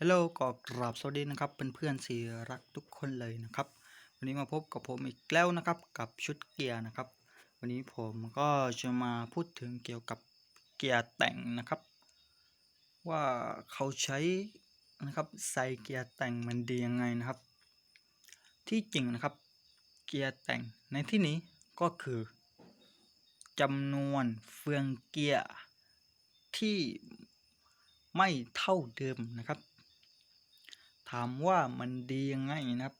ฮัลโหลก็กราบสวัสดีนะครับเพื่อนๆสีรักทุกคนเลยนะครับ วันนี้มาพบกับผมอีกแล้วนะครับกับชุดเกียร์นะครับ วันนี้ผมก็จะมาพูดถึงเกี่ยวกับเกียร์แต่งนะครับ ว่าเขาใช้นะครับใส่เกียร์แต่งมันดียังไงนะครับ ที่จริงนะครับเกียร์แต่งในที่นี้ก็คือจำนวนเฟืองเกียร์ที่ไม่เท่าเดิมนะครับ ถามว่ามันดียังไงนะครับ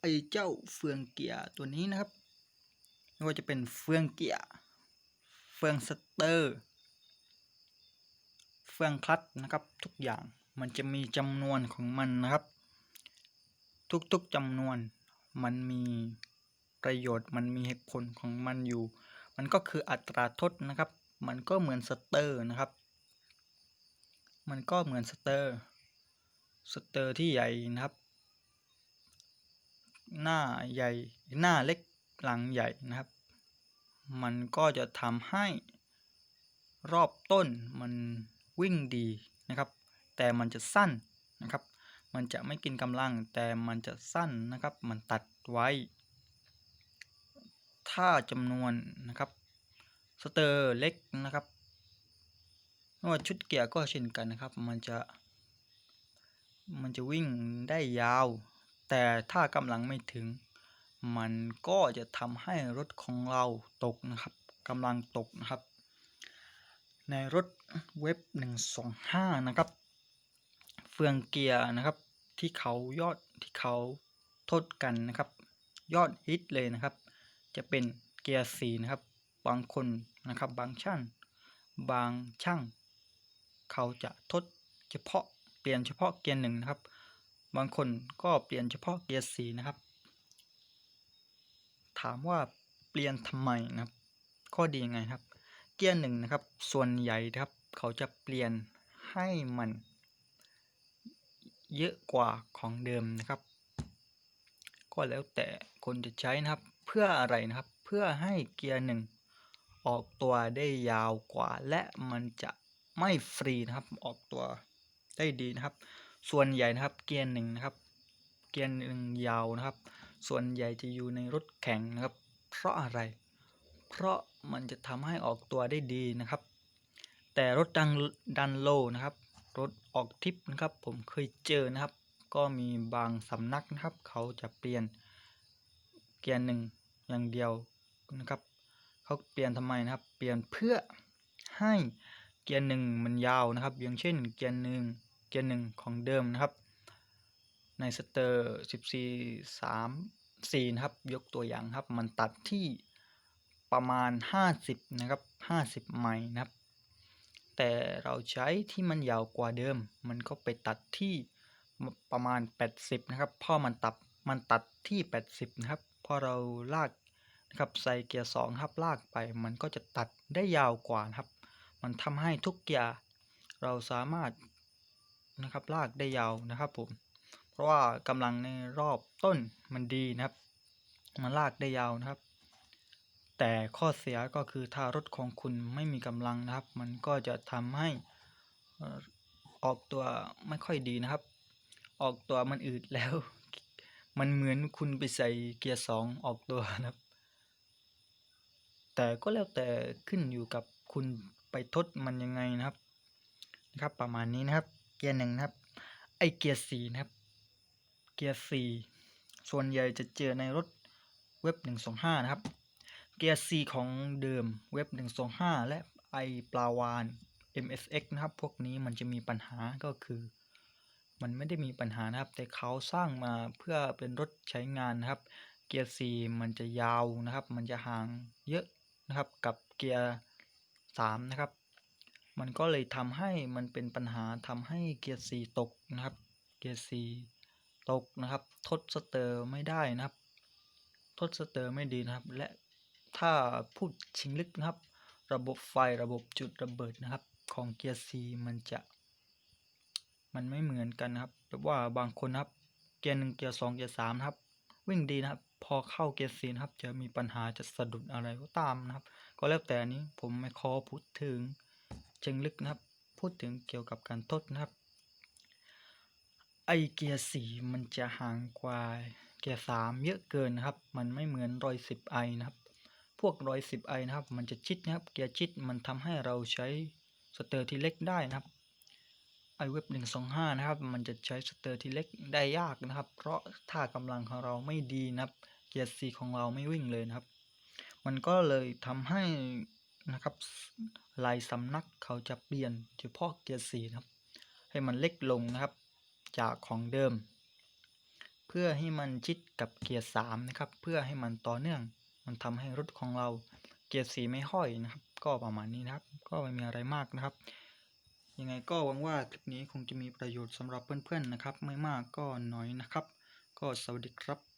ไอเจ้าเฟืองเกียร์ตัวนี้นะครับ ไม่ว่าจะเป็นเฟืองเกียร์เฟืองสเตอร์ เฟืองคลัตช์นะครับทุกอย่างมันจะมีจำนวนของมันนะครับ ทุกๆจำนวนมันมีประโยชน์มันมีเหตุผลของมันอยู่ มันก็คืออัตราทดนะครับ มันก็เหมือนสเตอร์นะครับ มันก็เหมือนสเตอร์ สเตอร์ที่ใหญ่นะครับ หน้าใหญ่หน้าเล็กหลังใหญ่นะครับ มันก็จะทำให้รอบต้นมันวิ่งดีนะครับ แต่มันจะสั้นนะครับ มันจะไม่กินกำลังแต่มันจะสั้นนะครับ มันตัดไว้ ถ้าจำนวนนะครับสเตอร์เล็กนะครับไม่ว่าชุดเกียร์ก็เช่นกันนะครับ มันจะ มันจะวิ่งได้ยาว แต่ถ้ากำลังไม่ถึง มันก็จะทำให้รถของเราตกนะครับกำลังตกนะครับ ในรถเว็บ 125 นะครับ เฟืองเกียร์นะครับที่เขายอดที่เขาทดกันนะครับ ยอดฮิตเลยนะครับ จะเป็นเกียร์สีนะครับ บางคนนะครับบางช่างบางช่าง เขาจะทดเฉพาะ เปลี่ยนเฉพาะเกียร์หนึ่งนะครับ บางคนก็เปลี่ยนเฉพาะเกียร์สีนะครับ ถามว่าเปลี่ยนทำไมนะครับ ข้อดียังไงครับ เกียร์หนึ่งนะครับ ส่วนใหญ่ครับ เขาจะเปลี่ยนให้มัน เยอะกว่าของเดิมนะครับ ก็แล้วแต่คนจะใช้นะครับ เพื่ออะไรนะครับ เพื่อให้เกียร์หนึ่งออกตัวได้ยาวกว่า และมันจะไม่ฟรีนะครับออกตัว ได้ดีนะครับ ส่วนใหญ่นะครับเกียร์หนึ่งนะครับ เกียร์หนึ่งยาวนะครับ ส่วนใหญ่จะอยู่ในรถแข่งนะครับ เพราะอะไร เพราะมันจะทำให้ออกตัวได้ดีนะครับ แต่รถดันดันโลนะครับ รถออกทิปนะครับ ผมเคยเจอนะครับ ก็มีบางสำนักนะครับ เขาจะเปลี่ยนเกียร์หนึ่งอย่างเดียวนะครับ เขาเปลี่ยนทำไมนะครับ เปลี่ยนเพื่อให้ เกียร์หนึ่งมันยาวนะครับ อย่างเช่นเกียร์หนึ่งเกียร์หนึ่งของเดิมนะครับ ในสเตอร์14 3 4นะครับยกตัวอย่างครับ มันตัดที่ประมาณ 50 นะครับ 50 ไมล์นะครับ แต่เราใช้ที่มันยาวกว่าเดิม มันก็ไปตัดที่ประมาณ 80 นะครับพอมันตัดมันตัดที่ 80 นะครับ พอเราลากนะครับใส่เกียร์2ครับลากไป มันก็จะตัดได้ยาวกว่านะครับ มันทำให้ทุกเกียร์เราสามารถนะครับลากได้ยาวนะครับผม เพราะว่ากำลังในรอบต้นมันดีนะครับ มันลากได้ยาวนะครับ แต่ข้อเสียก็คือถ้ารถของคุณไม่มีกำลังนะครับ มันก็จะทำให้ออออกตัวไม่ค่อยดีนะครับ ออกตัวมันอืดแล้ว มันเหมือนคุณไปใส่เกียร์สองออกตัวนะครับ แต่ก็แล้วแต่ขึ้นอยู่กับคุณ ไปทดมันยังไงนะครับนะครับ ประมาณนี้นะครับ เกียร์หนึ่งนะครับ ไอเกียร์สี่นะครับ เกียร์สี่ส่วนใหญ่จะเจอในรถเว็บ125นะครับ เกียร์ C ของเดิมเว็บ125และไอปลาวาน MSX นะครับ พวกนี้มันจะมีปัญหาก็คือ มันไม่ได้มีปัญหานะครับ แต่เขาสร้างมาเพื่อเป็นรถใช้งานนะครับ เกียร์ C มันจะยาวนะครับ มันจะห่างเยอะนะครับ กับเกียร์ 3 นะครับ มันก็เลยทำให้มันเป็นปัญหาทำให้เกียร์ C ตกนะครับ เกียร์ C ตกนะครับ ทดสเตอร์ไม่ได้นะครับ ทดสเตอร์ไม่ดีนะครับ และถ้าพูดชิงลึกนะครับ ระบบไฟระบบจุดระเบิดนะครับ ของเกียร์ C มันจะมันไม่เหมือนกันนะครับแบบว่าบางคนครับ เกียร์หนึ่งเกียร์สองเกียร์สามครับ วิ่งดีนะครับ พอเข้าเกียร์ C นะครับ จะมีปัญหาจะสะดุดอะไรก็ตามนะครับ ก็แล้วแต่นี้ผมไม่ขอพูดถึงเชิงลึกนะครับ พูดถึงเกี่ยวกับการทดนะครับ ไอเกียร์สี่มันจะห่างกว่าเกียร์สามเยอะเกินนะครับ มันไม่เหมือนรอยสิบไอนะครับ พวกรอยสิบไอนะครับ มันจะชิดนะครับ เกียร์ชิดมันทำให้เราใช้สเตอร์ที่เล็กได้นะครับไอเว็บหนึ่งสองห้านะครับ มันจะใช้สเตอร์ที่เล็กได้ยากนะครับ เพราะถ้ากำลังของเราไม่ดีนะครับ เกียร์สี่ของเราไม่วิ่งเลยนะครับ มันก็เลยทำให้นะครับลายสำนักเขาจะเปลี่ยนเฉพาะเกียร์สี่นะครับ ให้มันเล็กลงนะครับจากของเดิม เพื่อให้มันชิดกับเกียร์สามนะครับ เพื่อให้มันต่อเนื่อง มันทำให้รถของเราเกียร์สีไม่ห้อยนะครับ ก็ประมาณนี้นะครับ ก็ไม่มีอะไรมากนะครับยังไงก็หวังว่าคลิปนี้คงจะมีประโยชน์สำหรับเพื่อนๆนะครับ ไม่มากก็น้อยนะครับ ก็สวัสดีครับ